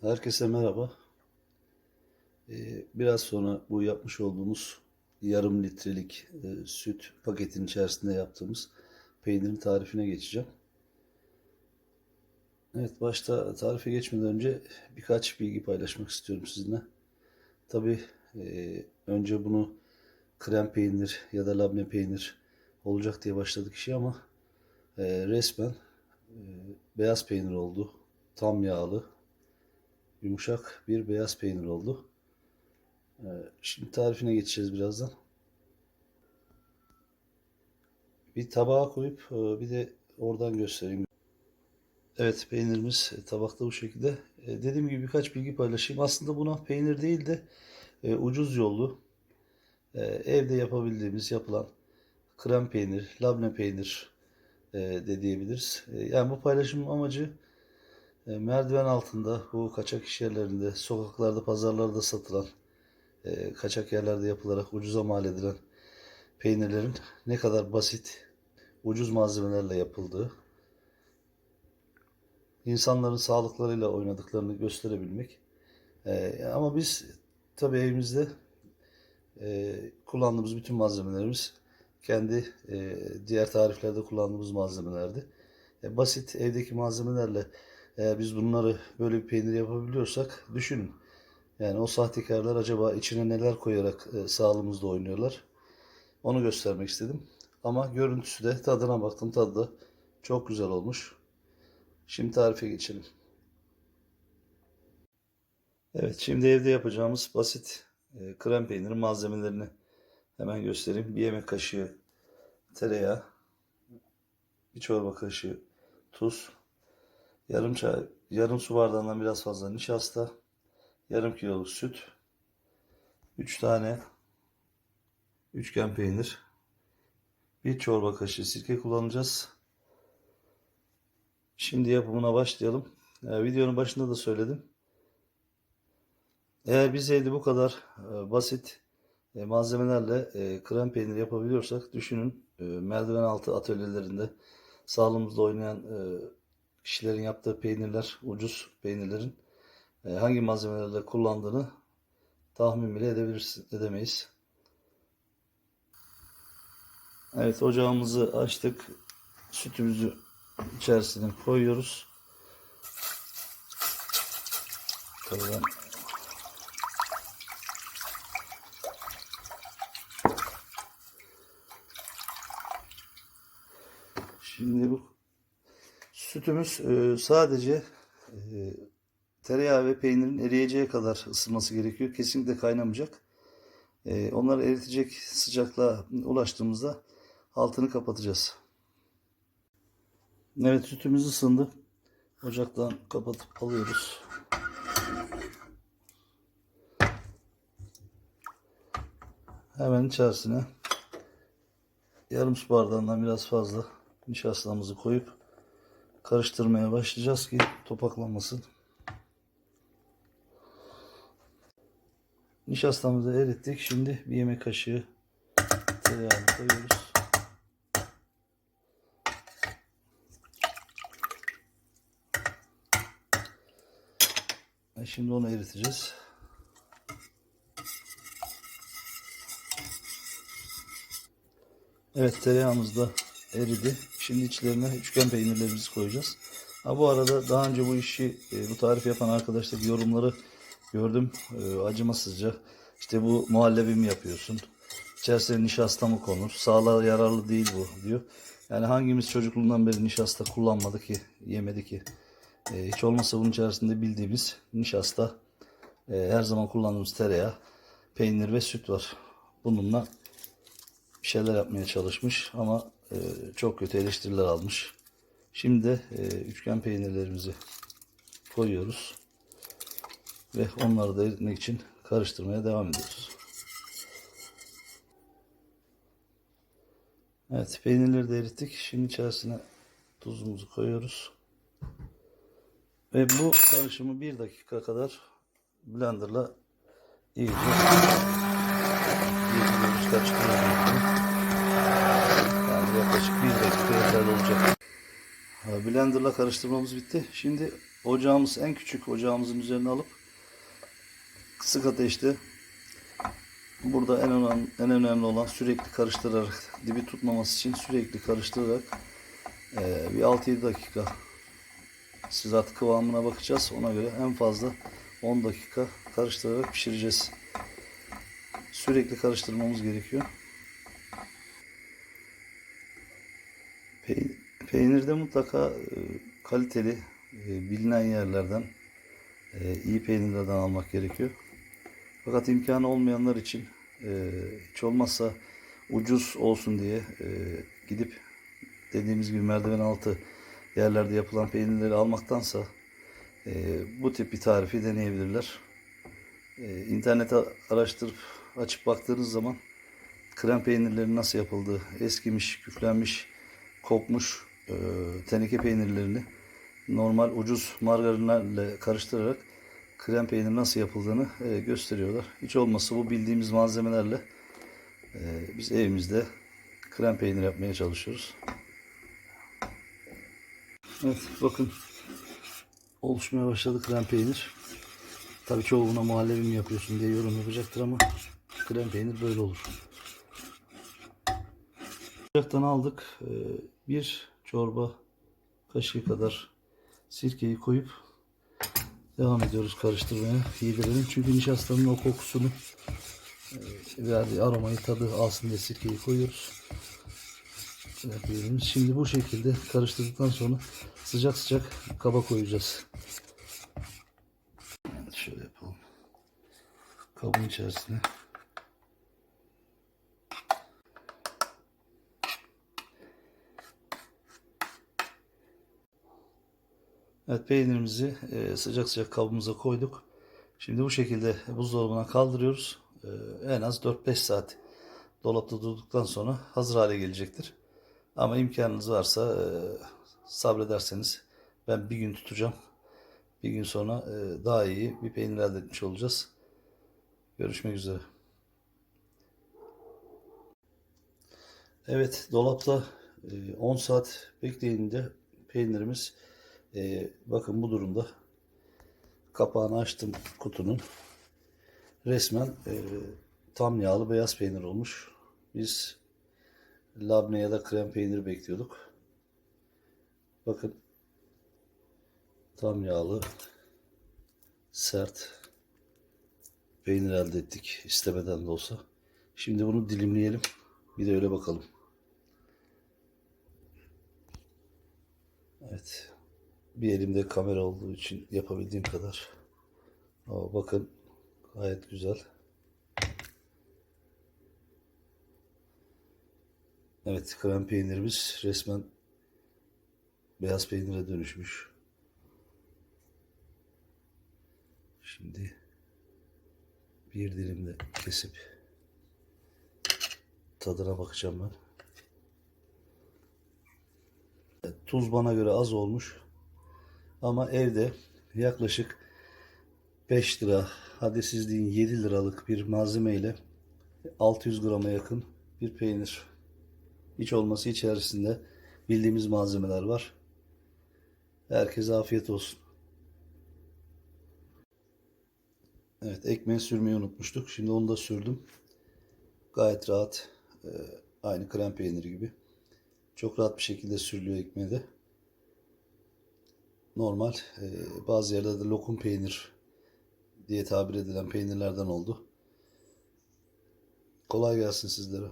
Herkese merhaba. Ee, biraz sonra bu yapmış olduğumuz yarım litrelik e, süt paketin içerisinde yaptığımız peynirin tarifine geçeceğim. Evet, başta tarife geçmeden önce birkaç bilgi paylaşmak istiyorum sizinle. Tabii e, önce bunu krem peynir ya da labne peynir olacak diye başladık işe ama e, resmen e, beyaz peynir oldu. Tam yağlı, yumuşak bir beyaz peynir oldu. Ee, Şimdi tarifine geçeceğiz birazdan. Bir tabağa koyup e, bir de oradan göstereyim. Evet peynirimiz e, tabakta bu şekilde. E, Dediğim gibi birkaç bilgi paylaşayım. Aslında buna peynir değil de ucuz yollu evde yapabildiğimiz yapılan krem peynir, labne peynir de diyebiliriz. Yani bu paylaşımın amacı e, merdiven altında bu kaçak iş yerlerinde, sokaklarda, pazarlarda satılan, e, kaçak yerlerde yapılarak ucuza mal edilen peynirlerin ne kadar basit, ucuz malzemelerle yapıldığı, insanların sağlıklarıyla oynadıklarını gösterebilmek. E, ama biz tabii evimizde kullandığımız bütün malzemelerimiz kendi diğer tariflerde kullandığımız malzemelerdi. Basit evdeki malzemelerle eğer biz bunları böyle bir peynir yapabiliyorsak düşünün. Yani o sahtekarlar acaba içine neler koyarak e, sağlığımızda oynuyorlar. Onu göstermek istedim. Ama görüntüsü de tadına baktım. Tadı da çok güzel olmuş. Şimdi tarife geçelim. Evet şimdi evde yapacağımız basit e, krem peynirin malzemelerini hemen göstereyim. Bir yemek kaşığı tereyağı, bir çorba kaşığı tuz, yarım çay, yarım su bardağından biraz fazla nişasta, yarım kiloluk süt, 3 tane üçgen peynir, bir çorba kaşığı sirke kullanacağız. Şimdi yapımına başlayalım. Ee, videonun başında da söyledim. Eğer biz evde bu kadar e, basit e, malzemelerle e, krem peynir yapabiliyorsak düşünün e, merdiven altı atölyelerinde sağlığımızda oynayan e, kişilerin yaptığı peynirler, ucuz peynirlerin e, hangi malzemelerle kullandığını tahmin bile edebiliriz, edemeyiz. Evet ocağımızı açtık. Sütümüzü içerisine koyuyoruz. Tabii Şimdi bu sütümüz e, sadece e, tereyağı ve peynirin eriyeceği kadar ısınması gerekiyor. Kesinlikle kaynamayacak. E, onları eritecek sıcaklığa ulaştığımızda altını kapatacağız. Evet sütümüz ısındı. Ocaktan kapatıp alıyoruz. Hemen içerisine yarım su bardağından biraz fazla nişastamızı koyup karıştırmaya başlayacağız ki topaklanmasın. Nişastamızı erittik. Şimdi bir yemek kaşığı tereyağını koyuyoruz. Şimdi onu eriteceğiz. Evet tereyağımız da eridi. Şimdi içlerine üçgen peynirlerimizi koyacağız. Ha bu arada daha önce bu işi e, bu tarif yapan arkadaşlar yorumları gördüm. E, acımasızca işte bu muhallebi mi yapıyorsun? İçerisine nişasta mı konur? Sağlığa yararlı değil bu diyor. Yani hangimiz çocukluğundan beri nişasta kullanmadı ki, yemedi ki? E, hiç olmazsa bunun içerisinde bildiğimiz nişasta, her zaman kullandığımız tereyağı, peynir ve süt var. Bununla bir şeyler yapmaya çalışmış ama e, çok kötü eleştiriler almış. Şimdi e, üçgen peynirlerimizi koyuyoruz ve onları da eritmek için karıştırmaya devam ediyoruz. Evet peynirleri de erittik. Şimdi içerisine tuzumuzu koyuyoruz. Ve bu karışımı bir dakika kadar blenderla iyice karıştırıyoruz. Dakika yeterli olacak. Blender'la karıştırmamız bitti. Şimdi ocağımız en küçük ocağımızın üzerine alıp kısık ateşte burada en önemli, en önemli olan sürekli karıştırarak dibi tutmaması için sürekli karıştırarak eee, bir 6-7 dakika siz artık kıvamına bakacağız. Ona göre en fazla 10 dakika karıştırarak pişireceğiz. Sürekli karıştırmamız gerekiyor. Peynirde mutlaka e, kaliteli, e, bilinen yerlerden, e, iyi peynirlerden almak gerekiyor. Fakat imkanı olmayanlar için hiç olmazsa ucuz olsun diye gidip dediğimiz gibi merdiven altı yerlerde yapılan peynirleri almaktansa e, bu tip bir tarifi deneyebilirler. E, internete araştırıp açıp baktığınız zaman krem peynirlerin nasıl yapıldığı, eskimiş, küflenmiş, kokmuş e, teneke peynirlerini normal ucuz margarinlerle karıştırarak krem peynir nasıl yapıldığını e, gösteriyorlar. Hiç olmazsa bu bildiğimiz malzemelerle e, biz evimizde krem peynir yapmaya çalışıyoruz. Evet bakın oluşmaya başladı krem peynir. Tabii çoğu buna muhallebi mi yapıyorsun diye yorum yapacaktır ama krem peynir böyle olur. Ocaktan aldık. Ee, Bir çorba kaşığı kadar sirkeyi koyup devam ediyoruz karıştırmaya. Yedirelim. Çünkü nişastanın o kokusunu e, verdiği aromayı tadı alsın diye sirkeyi koyuyoruz. Yapıyoruz. Şimdi bu şekilde karıştırdıktan sonra sıcak sıcak kaba koyacağız. Şöyle yapalım. Kabın içerisine Evet peynirimizi e, sıcak sıcak kabımıza koyduk. Şimdi bu şekilde buzdolabına kaldırıyoruz. E, en az 4-5 saat dolapta durduktan sonra hazır hale gelecektir. Ama imkanınız varsa e, sabrederseniz ben bir gün tutacağım. Bir gün sonra daha iyi bir peynir elde etmiş olacağız. Görüşmek üzere. Evet dolapta e, 10 saat bekleyince peynirimiz e, bakın bu durumda. Kapağını açtım kutunun. Resmen e, tam yağlı beyaz peynir olmuş. Biz labne ya da krem peynir bekliyorduk. Bakın tam yağlı sert peynir elde ettik istemeden de olsa. Şimdi bunu dilimleyelim. Bir de öyle bakalım. Evet. Bir elimde kamera olduğu için yapabildiğim kadar. Ama bakın gayet güzel. Evet krem peynirimiz resmen beyaz peynire dönüşmüş. Şimdi bir dilimle kesip tadına bakacağım ben. Tuz bana göre az olmuş. Ama evde yaklaşık 5 lira, hadi siz deyin 7 liralık bir malzeme ile 600 grama yakın bir peynir. Hiç olması içerisinde bildiğimiz malzemeler var. Herkese afiyet olsun. Evet ekmeği sürmeyi unutmuştuk. Şimdi onu da sürdüm. Gayet rahat. e, aynı krem peyniri gibi. Çok rahat bir şekilde sürülüyor ekmeği de. Normal e, bazı yerlerde lokum peynir diye tabir edilen peynirlerden oldu. Kolay gelsin sizlere.